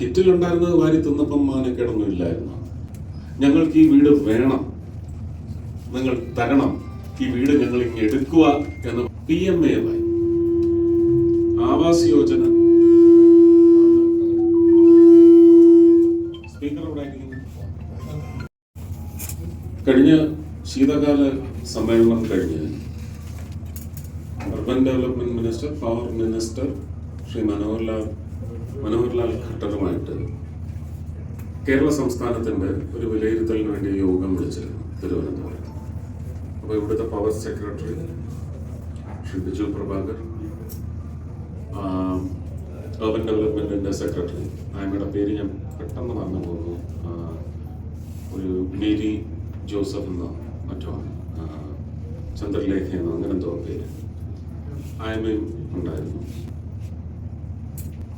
കിറ്റിലുണ്ടായിരുന്നത് വാരി തിന്നപ്പം മാനക്കേടൊന്നും ഇല്ലായിരുന്നു ഞങ്ങൾക്ക് ഈ വീട് വേണം. നിങ്ങൾ തരണം. ഈ വീട് ഞങ്ങൾ ഇങ്ങനെ എടുക്കുക എന്ന് P M A Y Awas Yojana. കഴിഞ്ഞ ശീതകാല സമ്മേളനം കഴിഞ്ഞ് urban development minister power minister Shri Manoharlal Manoharlal ഖട്ടറുമായിട്ട് Kerala സംസ്ഥാനത്തിന്റെ ഒരു വിലയിരുത്തലിന് വേണ്ടി യോഗം വിളിച്ചിരുന്നു തിരുവനന്തപുരം അപ്പോൾ ഇവിടുത്തെ power secretary Shri Biju Prabhakar urban ഡെവലപ്മെന്റിന്റെ secretary ആയമ്മയുടെ പേര് ഞാൻ പെട്ടെന്ന് മറന്നു പോകുന്നു. ഒരു മേരി ജോസഫ് എന്നോ മറ്റോ ചന്ദ്രലേഖ എന്നോ അങ്ങനെന്തോ പേര് ആയമ്മയും ഉണ്ടായിരുന്നു.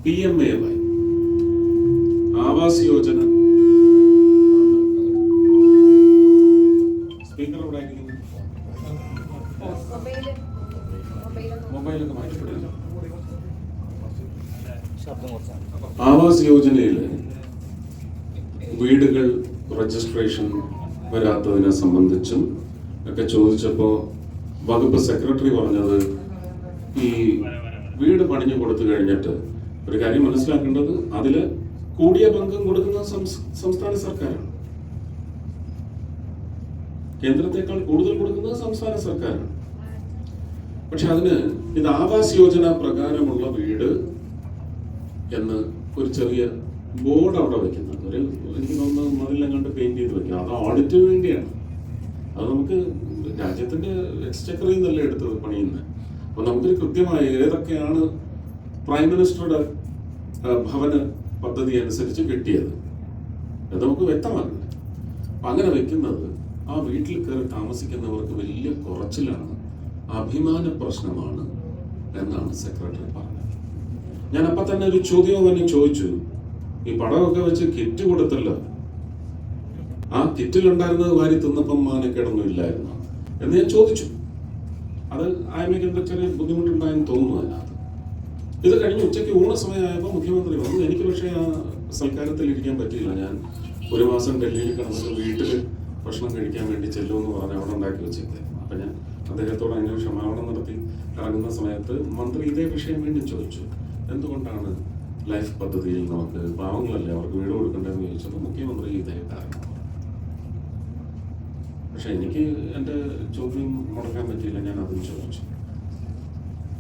P M A Y Awas Yojana. Speaker എവിടെ ആവാസ് യോജനയിൽ വീടുകൾ രജിസ്ട്രേഷൻ വരാത്തതിനെ സംബന്ധിച്ചും ഒക്കെ ചോദിച്ചപ്പോൾ വകുപ്പ് സെക്രട്ടറി പറഞ്ഞത് ഈ വീട് പണിഞ്ഞു കൊടുത്തു കഴിഞ്ഞിട്ട് ഒരു കാര്യം മനസ്സിലാക്കേണ്ടത് അതിൽ കൂടിയ പങ്കും കൊടുക്കുന്ന സംസ്ഥാന സർക്കാരാണ്. കേന്ദ്രത്തെക്കാൾ കൂടുതൽ കൊടുക്കുന്നത് സംസ്ഥാന സർക്കാരാണ്. പക്ഷെ അതിന് ഇത് ആവാസ് യോജന പ്രകാരമുള്ള വീട് എന്ന് ഒരു ചെറിയ ബോർഡ് അവിടെ വെക്കുന്നത് ഒരു എനിക്ക് മതിലെല്ലാം കണ്ട് പെയിന്റ് ചെയ്ത് വെക്കുക അത് ഓഡിറ്റിന് വേണ്ടിയാണ്. അത് നമുക്ക് രാജ്യത്തിന്റെ എക്സ്ചക്കറിൽ എടുത്തത് പണിയുന്നത് അപ്പൊ നമുക്കൊരു കൃത്യമായ ഏതൊക്കെയാണ് പ്രൈം മിനിസ്റ്ററുടെ ഭവന പദ്ധതി അനുസരിച്ച് കിട്ടിയത്. അത് നമുക്ക് വ്യക്തമാകില്ല അങ്ങനെ വെക്കുന്നത് ആ വീട്ടിൽ കയറി താമസിക്കുന്നവർക്ക് വലിയ കുറച്ചിലാണ് അഭിമാന പ്രശ്നമാണ് എന്നാണ് സെക്രട്ടറി പറഞ്ഞത്. ഞാൻ അപ്പൊ തന്നെ ഒരു ചോദ്യവും തന്നെ ചോദിച്ചു. ഈ പടമൊക്കെ വെച്ച് കിറ്റ് കൊടുത്തല്ലോ. ആ കിറ്റിലുണ്ടായിരുന്നത് വാരി തിന്നപ്പം മാനക്കേടൊന്നും ഇല്ലായിരുന്നു എന്ന് ഞാൻ ചോദിച്ചു. അത് ആയമയ്ക്ക് എന്താ ചെറിയ ബുദ്ധിമുട്ടുണ്ടായെന്ന് തോന്നുന്നു ഇത് കഴിഞ്ഞ് ഉച്ചയ്ക്ക് ഊണ സമയമായപ്പോൾ മുഖ്യമന്ത്രി വന്നു. എനിക്ക് പക്ഷേ ആ സൽക്കാരത്തിൽ ഇരിക്കാൻ പറ്റിയില്ല. ഞാൻ ഒരു മാസം ഡൽഹിയിൽ കിടന്നിട്ട് വീട്ടിൽ ഭക്ഷണം കഴിക്കാൻ വേണ്ടി ചെല്ലുമെന്ന് പറഞ്ഞ് അവിടെ ഉണ്ടാക്കി വെച്ചേക്കെ അപ്പം ഞാൻ അദ്ദേഹത്തോട് അതിന് ക്ഷമാപണം നടത്തി. ഇറങ്ങുന്ന സമയത്ത് മന്ത്രി ഇതേ വിഷയം വീണ്ടും ചോദിച്ചു. എന്തുകൊണ്ടാണ് ലൈഫ് പദ്ധതിയിൽ നമുക്ക് പാവങ്ങളല്ലേ അവർക്ക് വീട് കൊടുക്കേണ്ടതെന്ന് ചോദിച്ചപ്പോൾ മുഖ്യമന്ത്രി ഇതേ കാരണം. പക്ഷെ എനിക്ക് എന്റെ ചോദ്യം മുടക്കാൻ പറ്റിയില്ല. ഞാൻ അതും ചോദിച്ചു.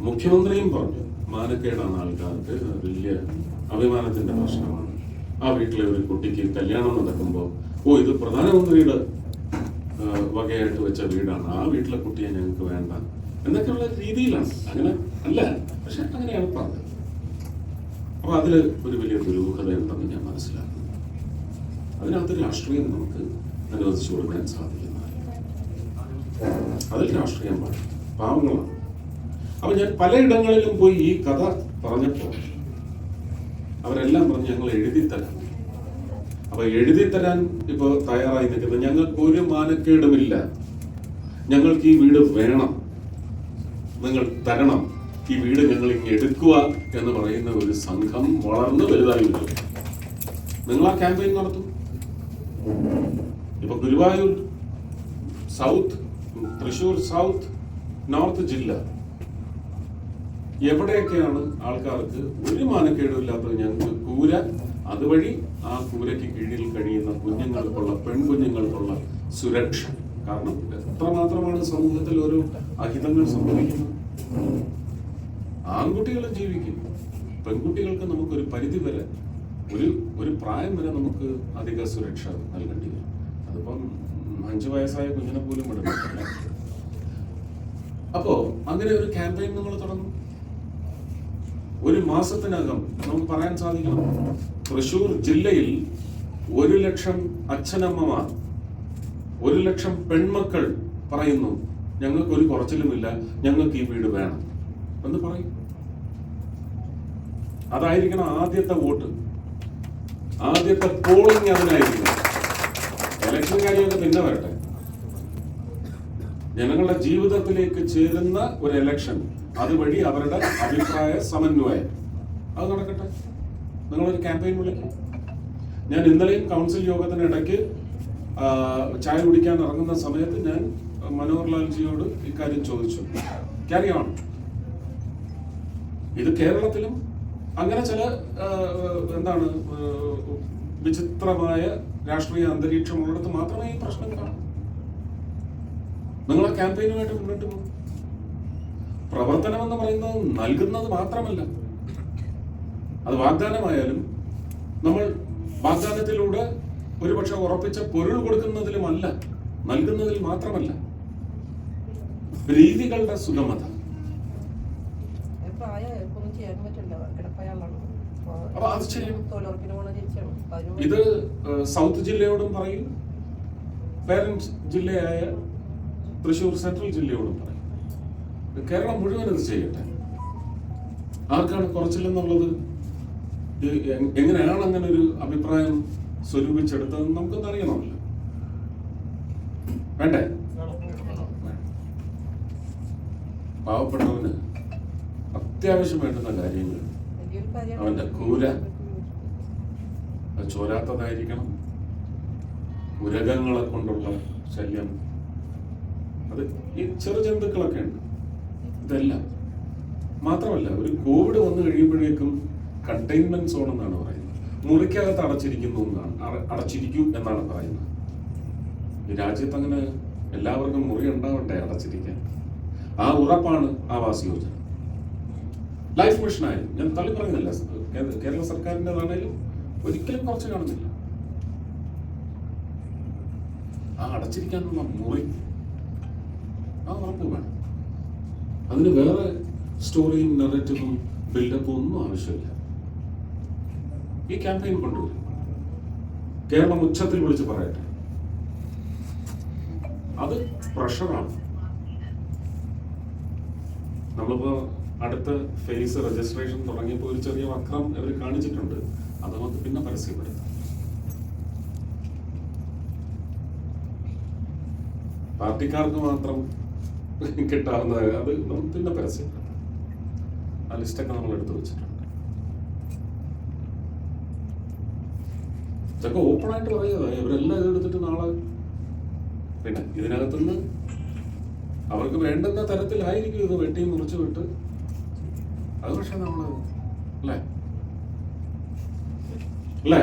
മുഖ്യമന്ത്രിയും പറഞ്ഞു. മാനക്കേടാണ് ആൾക്കാർക്ക് വലിയ അഭിമാനത്തിന്റെ പ്രശ്നമാണ്. ആ വീട്ടിലെ ഒരു കുട്ടിക്ക് കല്യാണം നടക്കുമ്പോൾ ഓ ഇത് പ്രധാനമന്ത്രിയുടെ വകയായിട്ട് വെച്ച വീടാണ്. ആ വീട്ടിലെ കുട്ടിയെ ഞങ്ങൾക്ക് വേണ്ട. എന്നൊക്കെയുള്ള രീതിയിലാണ്. അങ്ങനെ അല്ല പക്ഷെ അങ്ങനെയാണ് പറഞ്ഞത്. അപ്പൊ അതിൽ ഒരു വലിയ ദുരൂഹത ഉണ്ടെന്ന് ഞാൻ മനസ്സിലാക്കുന്നു. അതിനകത്ത് രാഷ്ട്രീയം നമുക്ക് അനുവദിച്ചു കൊടുക്കാൻ സാധിക്കുന്നതല്ല. അതിൽ രാഷ്ട്രീയം പാടില്ല. പാവങ്ങളാണ്. അപ്പൊ ഞാൻ പലയിടങ്ങളിലും പോയി ഈ കഥ പറഞ്ഞപ്പോൾ അവരെല്ലാം പറഞ്ഞ് ഞങ്ങൾ എഴുതി തരാം. അപ്പൊ എഴുതി തരാൻ ഇപ്പൊ തയ്യാറായി നിൽക്കുന്നത് ഞങ്ങൾക്ക് ഒരു മാനക്കേടുമില്ല. ഞങ്ങൾക്ക് ഈ വീട് വേണം. നിങ്ങൾ തരണം. ഈ വീട് ഞങ്ങൾ ഇങ്ങനെ എടുക്കുക എന്ന് പറയുന്ന ഒരു സംഘം വളർന്ന് വലുതായി വരും നിങ്ങൾ ആ ക്യാമ്പയിൻ നടത്തും. ഇപ്പൊ Guruvayur south Thrissur south north ജില്ല എവിടെയൊക്കെയാണ് ആൾക്കാർക്ക് ഒരു മാനക്കേടുമില്ലാത്തത് ഞങ്ങൾക്ക് കൂര അതുവഴി ആ കൂരയ്ക്ക് കീഴിൽ കഴിയുന്ന കുഞ്ഞുങ്ങൾക്കുള്ള പെൺകുഞ്ഞുങ്ങൾക്കുള്ള സുരക്ഷ. കാരണം എത്രമാത്രമാണ് സമൂഹത്തിൽ ഒരു അഹിതങ്ങൾ സംഭവിക്കുന്നത്? ആൺകുട്ടികൾ ജീവിക്കും. പെൺകുട്ടികൾക്ക് നമുക്കൊരു പരിധി വരെ ഒരു ഒരു പ്രായം വരെ നമുക്ക് അധിക സുരക്ഷ നൽകേണ്ടി വരും. അതിപ്പം അഞ്ചു വയസ്സായ കുഞ്ഞിനെ പോലും എടുക്കില്ല അപ്പോ അങ്ങനെ ഒരു ക്യാമ്പയിൻ നമ്മൾ തുടങ്ങും. ഒരു മാസത്തിനകം നമുക്ക് പറയാൻ സാധിക്കണം. തൃശൂർ ജില്ലയിൽ ഒരു ലക്ഷം അച്ഛനമ്മമാർ ഒരു ലക്ഷം പെൺമക്കൾ പറയുന്നു ഞങ്ങൾക്ക് ഒരു കുറച്ചിലുമില്ല ഞങ്ങൾക്ക് ഈ വീട് വേണം. എന്ന് പറയും. അതായിരിക്കണം ആദ്യത്തെ വോട്ട്. ആദ്യത്തെ പോളിംഗ് അതിനായിരിക്കണം. ഇലക്ഷൻ കാര്യമൊക്കെ പിന്നെ വരട്ടെ. ജനങ്ങളുടെ ജീവിതത്തിലേക്ക് ചേരുന്ന ഒരു ഇലക്ഷൻ. അതുവഴി അവരുടെ അഭിപ്രായ സമന്വയം. അത് നടക്കട്ടെ. നിങ്ങളൊരു ക്യാമ്പയിൻ വിളിക്കും. ഞാൻ ഇന്നലെയും കൗൺസിൽ യോഗത്തിനിടയ്ക്ക് ചായ കുടിക്കാൻ ഇറങ്ങുന്ന സമയത്ത് ഞാൻ മനോഹർ ലാൽജിയോട് ഇക്കാര്യം ചോദിച്ചു. ക്യാരി ഓൺ ഇത് കേരളത്തിലും അങ്ങനെ ചില എന്താണ് വിചിത്രമായ രാഷ്ട്രീയ അന്തരീക്ഷമുള്ളിടത്ത് മാത്രമേ ഈ പ്രശ്നം കാണൂ. നിങ്ങൾ ആ ക്യാമ്പയിനുമായിട്ട് മുന്നോട്ട് പോകും. പ്രവർത്തനം എന്ന് പറയുന്നത് നൽകുന്നത് മാത്രമല്ല. അത് വാഗ്ദാനമായാലും നമ്മൾ വാഗ്ദാനത്തിലൂടെ ഒരുപക്ഷെ ഉറപ്പിച്ച പൊരുൾ കൊടുക്കുന്നതിലുമല്ല നൽകുന്നതിൽ മാത്രമല്ല. രീതികളുടെ സുഗമത. അപ്പൊ അത് ഇത് സൗത്ത് ജില്ലയോടും പറയും. പേരന്റ് ജില്ലയായ തൃശൂർ സെൻട്രൽ ജില്ലയോടും പറയും. കേരളം മുഴുവൻ ഇത് ചെയ്യട്ടെ. ആർക്കാണ് കുറച്ചില്ലെന്നുള്ളത്? എങ്ങനെയാണ് അങ്ങനെ ഒരു അഭിപ്രായം സ്വരൂപിച്ചെടുത്തതെന്ന് നമുക്കൊന്നും അറിയണമല്ലോ. വേണ്ടേ? പാവപ്പെട്ടവന് അത്യാവശ്യം വേണ്ടുന്ന കാര്യങ്ങൾ. അവന്റെ കൂര ചോരാത്തതായിരിക്കണം. ഉരകങ്ങളെ കൊണ്ടുള്ള ശല്യം. അത് ഈ ചെറു ജന്തുക്കളൊക്കെ ഉണ്ട്. ഇതെല്ലാം. മാത്രമല്ല ഒരു കോവിഡ് വന്നു കഴിയുമ്പോഴേക്കും കണ്ടെയ്ൻമെന്റ് സോൺ എന്നാണ് പറയുന്നത്. മുറിക്കകത്ത് അടച്ചിരിക്കുന്നു എന്നാണ് അടച്ചിരിക്കും എന്നാണ് പറയുന്നത്. രാജ്യത്ത് അങ്ങനെ എല്ലാവർക്കും മുറി ഉണ്ടാവട്ടെ അടച്ചിരിക്കാൻ. ആ ഉറപ്പാണ് ആവാസ് യോജന. ലൈഫ് മിഷനായാലും ഞാൻ തള്ളി പറയുന്നില്ല കേരള സർക്കാരിന്റെതാണേലും ഒരിക്കലും കുറച്ച് കാണുന്നില്ല. ആ അടച്ചിരിക്കാനുള്ള മുറി ആ ഉറപ്പ് വേണം. അതിന് വേറെ സ്റ്റോറിയും നെറേറ്റീവും ബിൽഡപ്പും ഒന്നും ആവശ്യമില്ല. ഈ ക്യാമ്പയിൻ കൊണ്ടുവരും. കേരളം ഉച്ചത്തിൽ വിളിച്ച് പറയട്ടെ. അത് പ്രഷറാണ് നമ്മളിപ്പോ അടുത്ത ഫേസ് രജിസ്ട്രേഷൻ തുടങ്ങിയപ്പോൾ ഒരു ചെറിയ വക്രം അവർ കാണിച്ചിട്ടുണ്ട്. അത് നമുക്ക് പിന്നെ പരസ്യപ്പെടുത്താം. പാർട്ടിക്കാർക്ക് മാത്രം കിട്ടാവുന്ന അത് നമുക്ക് പിന്നെ പരസ്യം. ആ ലിസ്റ്റൊക്കെ നമ്മൾ എടുത്തു വെച്ചിട്ടുണ്ട്. ഇതൊക്കെ ഓപ്പൺ ആയിട്ട് പറയുക. ഇവരെല്ലാം ഇതെടുത്തിട്ട് നാളെ പിന്നെ ഇതിനകത്തുനിന്ന് അവർക്ക് വേണ്ടുന്ന തരത്തിലായിരിക്കും ഇത് വെട്ടി മുറിച്ചു വിട്ട്. അത് പക്ഷെ നമ്മൾ അല്ലേ? അല്ലേ?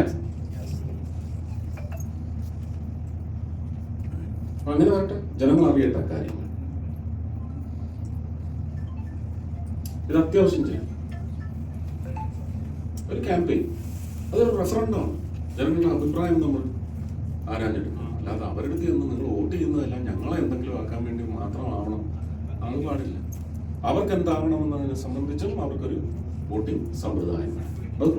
അങ്ങനെ വരട്ടെ. ജനങ്ങൾ അറിയട്ടെ കാര്യങ്ങൾ. ഇത് അത്യാവശ്യം ചെയ്യണം ഒരു ക്യാമ്പയിൻ അതൊരു റെഫറൻഡാണ് ജനങ്ങളുടെ അഭിപ്രായം നമ്മൾ ആരാഞ്ഞെടുക്കണം അല്ലാതെ അവരുടെ ചെന്ന് നിങ്ങൾ വോട്ട് ചെയ്യുന്നതെല്ലാം ഞങ്ങളെ എന്തെങ്കിലും ആക്കാൻ വേണ്ടി മാത്രമാവണം. അത് പാടില്ല. അവർക്ക് എന്താവണം എന്നതിനെ സംബന്ധിച്ചും അവർക്കൊരു വോട്ടിംഗ് സമ്പ്രദായം വേണം. അത്